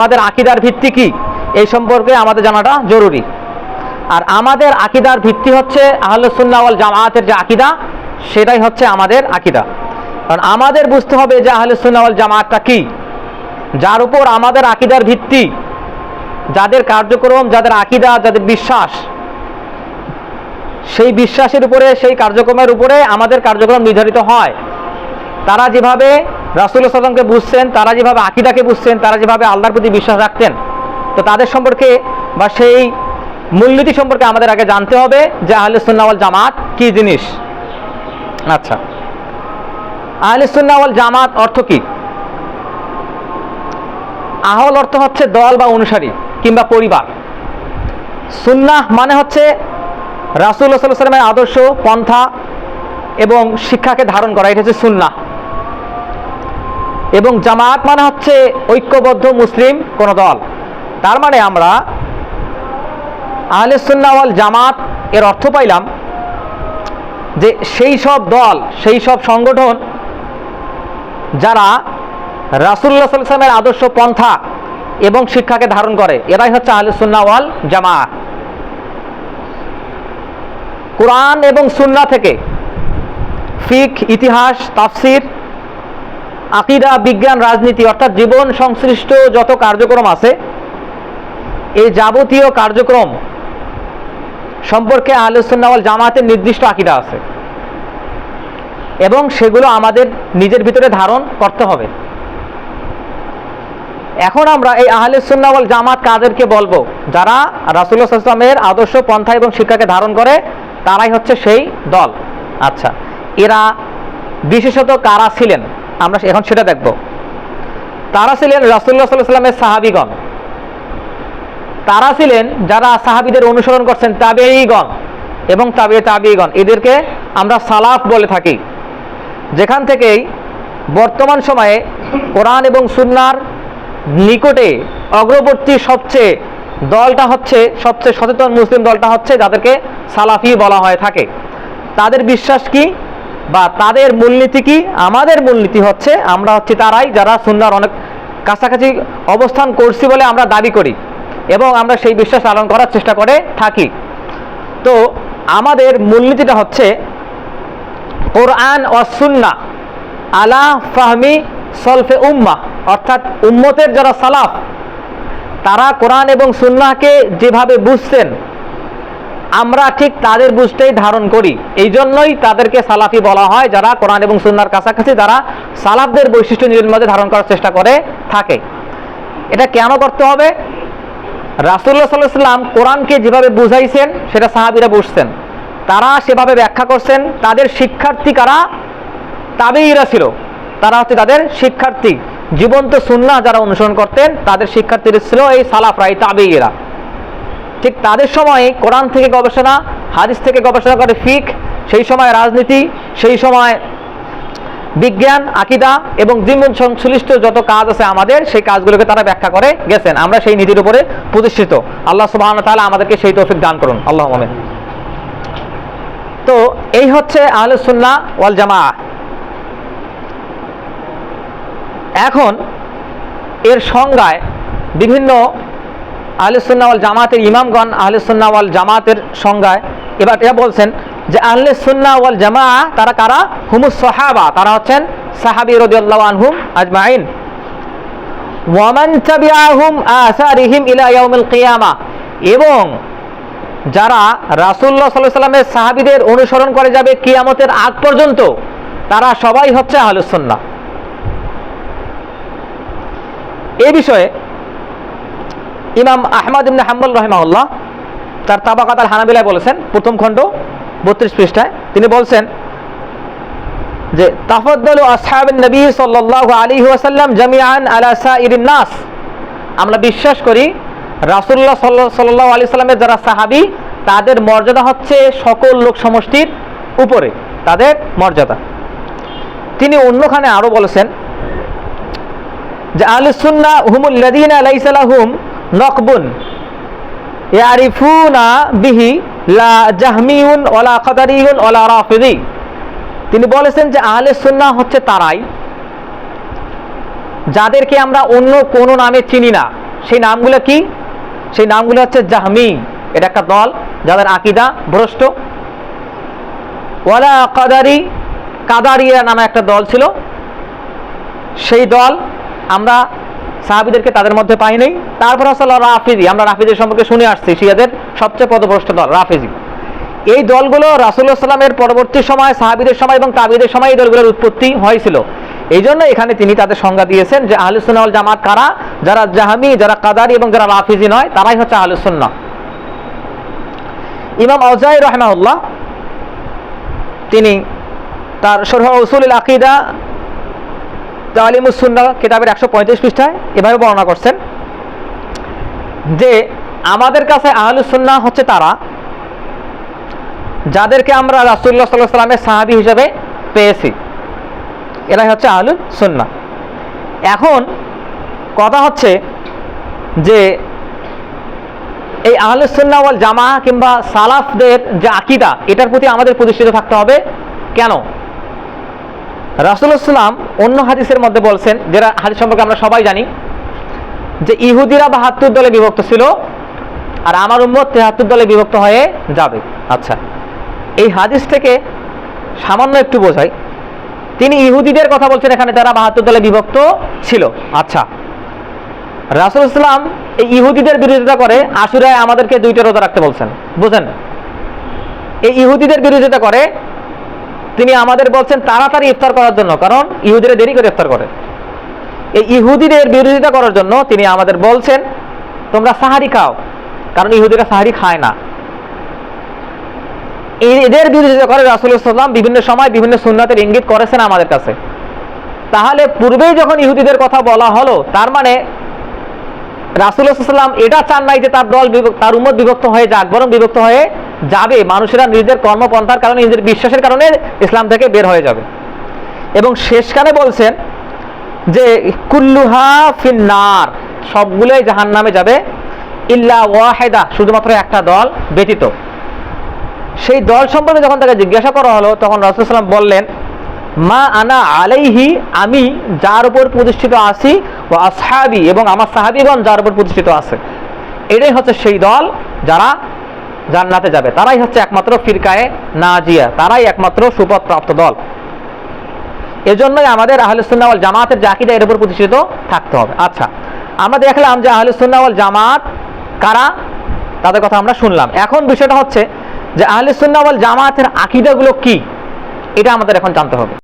আমাদের আকিদার ভিত্তি কি? এই সম্পর্কে আমাদের জানাটা জরুরি। আর আমাদের আকিদার ভিত্তি হচ্ছে আহলুসুন্না ওয়াল জামায়াতের যে আকিদা, সেটাই হচ্ছে আমাদের আকিদা। কারণ আমাদের বুঝতে হবে যে আহলুসুন্না ওয়াল জামায়াতটা কি। যার উপর আমাদের আকিদার ভিত্তি, যাদের কার্যক্রম, যাদের আকিদা, যাদের বিশ্বাস, সেই বিশ্বাসের উপরে, সেই কার্যক্রমের উপরে আমাদের কার্যক্রম নির্ধারিত হয়। তারা যেভাবে রাসুল সাল্লামকে বুঝছেন, তারা যেভাবে আকিদাকে বুঝছেন, তারা যেভাবে আল্লাহর প্রতি বিশ্বাস রাখতেন, তো তাদের সম্পর্কে বা সেই মূলনীতি সম্পর্কে আমাদের আগে জানতে হবে যে আহলে সুন্নাওয়াল জামাত কি জিনিস। আচ্ছা। আহলে সুন্নাওয়াল জামাত অর্থ কি? আহল অর্থ হচ্ছে দল বা অনুসারী কিংবা পরিবার। সুন্নাহ মানে হচ্ছে রাসুল সাল্লামের আদর্শ, পন্থা এবং শিক্ষাকে ধারণ করা, এটা হচ্ছে সুন্নাহ। এবং জামাত মানে হচ্ছে ঐক্যবদ্ধ মুসলিম কোন দল। তার মানে আমরা আহলে সুন্নাওয়াল জামাত এর অর্থ পাইলাম যে সেই সব দল, সেই সব সংগঠন যারা রাসুল্লাহ সাল্লামের আদর্শ পন্থা এবং শিক্ষাকে ধারণ করে, এরাই হচ্ছে আহলে সুন্নাওয়াল জামাত। কোরআন এবং সুন্না থেকে ফিক, ইতিহাস, তাফসির আকিদা, বিজ্ঞান, রাজনীতি, অর্থাৎ জীবন সংশ্লিষ্ট যত কার্যক্রম আছে, এই যাবতীয় কার্যক্রম সম্পর্কে আলোচনাওয়াল জামাতের নির্দিষ্ট আকিদা আছে। এবং সেগুলো আমাদের নিজের ভিতরে ধারণ করতে হবে। এখন আমরা এই আহলে সুন্নাওয়াল জামাত কাদেরকে বলব, যারা রাসুল্লাহ আসলামের আদর্শ, পন্থা এবং শিক্ষাকে ধারণ করে, তারাই হচ্ছে সেই দল। আচ্ছা এরা বিশেষত কারা ছিলেন? আমরা এখন সেটা দেখব। তারা ছিলেন রাসুল্লাহ সাল্লাহ সাল্লামের সাহাবিগণ। তারা ছিলেন যারা সাহাবিদের অনুসরণ করছেন তাবেইগণ এবং তাবে তাবিগণ এদেরকে আমরা সালাফ বলে থাকি। যেখান থেকেই বর্তমান সময়ে কোরআন এবং সুন্নার নিকটে অগ্রবর্তী সবচেয়ে দলটা হচ্ছে, সবচেয়ে সচেতন মুসলিম দলটা হচ্ছে যাদেরকে সালাফি বলা হয়ে থাকে। তাদের বিশ্বাস কি? বা তাদের মূলনীতি কি? আমাদের মূলনীতি হচ্ছে আমরা হচ্ছে তারাই যারা সুন্নার অনেক কাছাকাছি অবস্থান করছি বলে আমরা দাবি করি এবং আমরা সেই বিশ্বাস পালন করার চেষ্টা করে থাকি। তো আমাদের মূলনীতিটা হচ্ছে কোরআন ও সুন্না আলা ফাহমি সলফে উম্মা, অর্থাৎ উম্মতের যারা সালাফ, তারা কোরআন এবং সুন্নাকে যেভাবে বুঝতেন আমরা ঠিক তাদের বুঝতেই ধারণ করি। এই জন্যই তাদেরকে সালাফি বলা হয়, যারা কোরআন এবং সুন্নার কাছাকাছি তারা সালাফদের বৈশিষ্ট্য নিজের মধ্যে ধারণ করার চেষ্টা করে থাকে। এটা কেন করতে হবে? রাসুল্লাহ সাল্লাহ সাল্লাম কোরআনকে যেভাবে বুঝাইছেন, সেটা সাহাবিরা বুঝছেন। তারা সেভাবে ব্যাখ্যা করছেন, তাদের শিক্ষার্থী কারা? তাবেইরা ছিল। তারা হচ্ছে তাদের শিক্ষার্থী। জীবন্ত সুন্না যারা অনুসরণ করতেন, তাদের শিক্ষার্থীরা ছিল এই সালাফরা, এই তাবেইরা ঠিক তাদের সময় কোরআন থেকে গবেষণা, হাদিস থেকে গবেষণা করে ফিক, সেই সময় রাজনীতি, সেই সময় বিজ্ঞান, আকিদা এবং জীবন সংশ্লিষ্ট যত কাজ আছে আমাদের, সেই কাজগুলোকে তারা ব্যাখ্যা করে গেছেন। আমরা সেই নীতির উপরে প্রতিষ্ঠিত। আল্লাহ সুবাহ তাহলে আমাদেরকে সেই তৌফিক দান করুন। আল্লাহ আমিন। তো এই হচ্ছে আহলে সুন্না ওয়াল জামা এখন এর সংজ্ঞায় বিভিন্ন আহলে সুন্না ওয়াল জামাতের ইমামগণ আহলে সুন্না ওয়াল জামাতের সংজ্ঞায় এবার এটা বলছেন যে আহলে সুন্না ওয়াল জামা তারা কারা? হুমুস সাহাবা, তারা হচ্ছেন সাহাবি রাদিয়াল্লাহু আনহুম আজমাইন। ওয়ামান তাবিআহুম আসারিহিম ইলা ইয়াউমিল কিয়ামা, এবং যারা রাসূলুল্লাহ সাল্লাল্লাহু সাল্লামের সাহাবীদের অনুসরণ করে যাবে কিয়ামতের আগ পর্যন্ত, তারা সবাই হচ্ছে আহলুস সুন্নাহ এই বিষয়ে ইমাম আহমদ ইবনে হাম্বল রহিমাউল্লাহ তার তাবাকাত আল হানাবিলায় বলেছেন, প্রথম খণ্ড বত্রিশ পৃষ্ঠায়। তিনি বলছেন যে, তাফদ্দলু আসহাবিন নবী সাল্লাল্লাহু আলাইহি ওয়াসাল্লাম জামিআন আলা সাইরিন নাস। আমরা বিশ্বাস করি, রাসূলুল্লাহ সাল্লাল্লাহু আলাইহি সাল্লামের যারা সাহাবী, তাদের মর্যাদা হচ্ছে সকল লোক সমষ্টির উপরে, তাদের মর্যাদা। তিনি অন্যখানে আরও বলেছেন যে, আহলে সুন্নাহ হুমুল লাযিনা লাইসা লাহুম নকবুন। ইয়ারিফুনা বিহি লা জাহমিউন ওয়ালা কাদারিউন ওয়ালা রাফিদি। তিনি বলেছেন যে আহলে সুন্নাহ হচ্ছে তারাই, যাদেরকে আমরা অন্য কোনো নামে চিনি না। সেই নামগুলো কি? সেই নামগুলো হচ্ছে জাহমি। এটা একটা দল, যাদের আকিদা ভ্রষ্ট। ওয়ালা কাদারি, কাদারিয়া নামে একটা দল ছিল। সেই দল আমরা সাহাবিদেরকে তাদের মধ্যে পাই নাই। তারপর আসলে রাফিজি। আমরা রাফিজের সম্পর্কে শুনে আসছি, শিয়াদের সবচেয়ে পদভ্রষ্ট দল, রাফিজি। এই দলগুলো রাসুল্লাহ সাল্লামের পরবর্তী সময়, সাহাবিদের সময় এবং তাবিদের সময় এই দলগুলোর উৎপত্তি হয়েছিল। এই জন্য এখানে তিনি তাদের সংজ্ঞা দিয়েছেন যে আহলুসুন্নাল জামাত কারা? যারা জাহামি, যারা কাদারি এবং যারা রাফিজি নয়, তারাই হচ্ছে আহলুসুন্না ইমাম আজাই রহমাউল্লাহ তিনি তার সরহ উসুল আকিদা তালিমুসুন্না কিতাবের একশো পঁয়ত্রিশ পৃষ্ঠায় এভাবে বর্ণনা করছেন যে আমাদের কাছে আহলুসুন্না হচ্ছে তারা যাদেরকে আমরা রাসুল্লাহ সাল্লাহ সাল্লামের সাহাবি হিসেবে পেয়েছি। এরাই হচ্ছে আহলুল সুন্না এখন কথা হচ্ছে যে এই আহলুসুন্না ওয়াল জামা কিংবা সালাফদের যে আকিদা, এটার প্রতি আমাদের প্রতিষ্ঠিত থাকতে হবে কেন? রাসুলাম অন্য হাদিসের মধ্যে বলছেন, যেটা হাদিস সম্পর্কে আমরা সবাই জানি, যে ইহুদিরা বাহাত্তর দলে বিভক্ত ছিল আর আমার উম্মত তেহাত্তর দলে বিভক্ত হয়ে যাবে। আচ্ছা এই হাদিস থেকে সামান্য একটু বোঝাই, তিনি ইহুদিদের কথা বলছেন এখানে, তারা বাহাত্তর দলে বিভক্ত ছিল। আচ্ছা রাসুল ইসলাম এই ইহুদিদের বিরোধিতা করে আশুরায় আমাদেরকে দুইটা রোজা রাখতে বলছেন, বুঝেন? এই ইহুদিদের বিরোধিতা করে তিনি আমাদের বলছেন তাড়াতাড়ি ইফতার করার জন্য, কারণ ইহুদিরা দেরি করে ইফতার করে। এই ইহুদিদের বিরোধিতা করার জন্য তিনি আমাদের বলছেন, তোমরা সাহারি খাও। কারণ ইহুদিরা সাহারি খায় না। এদের বিরোধিতা করে রাসুল ইসলাম বিভিন্ন সময় বিভিন্ন সুন্নাতের ইঙ্গিত করেছেন আমাদের কাছে। তাহলে পূর্বেই যখন ইহুদিদের কথা বলা হলো, তার মানে রাসুলাম এটা চান নাই যে তার দল তার উম্মত বিভক্ত হয়ে যাক, বরং বিভক্ত হয়ে যাবে, মানুষেরা নিজেদের কর্মপন্থার কারণে, নিজেদের বিশ্বাসের কারণে ইসলাম থেকে বের হয়ে যাবে। এবং শেষকালে বলছেন যে, কুল্লুহা ফিন্নার সবগুলোই জাহান নামে যাবে। ইল্লা ওয়াহেদা শুধুমাত্র একটা দল ব্যতীত। সেই দল সম্পর্কে যখন তাকে জিজ্ঞাসা করা হলো, তখন রাসুলাম বললেন, মা আনা আলাইহি আমি যার উপর প্রতিষ্ঠিত আছি ও আসহাবি এবং আমার সাহাবিগণ যার উপর প্রতিষ্ঠিত আছে। এটাই হচ্ছে সেই দল যারা জান্নাতে যাবে। তারাই হচ্ছে একমাত্র ফিরকায়ে নাজিয়া। তারাই একমাত্র সুপথ প্রাপ্ত দল। এজন্যই আমাদের ওয়াল জামাতের জাকিদা এর উপর প্রতিষ্ঠিত থাকতে হবে। আচ্ছা আমরা দেখলাম যে ওয়াল জামাত কারা? তাদের কথা আমরা শুনলাম। এখন বিষয়টা হচ্ছে যে ওয়াল জামাতের আকিদাগুলো কি? এটা আমাদের এখন জানতে হবে।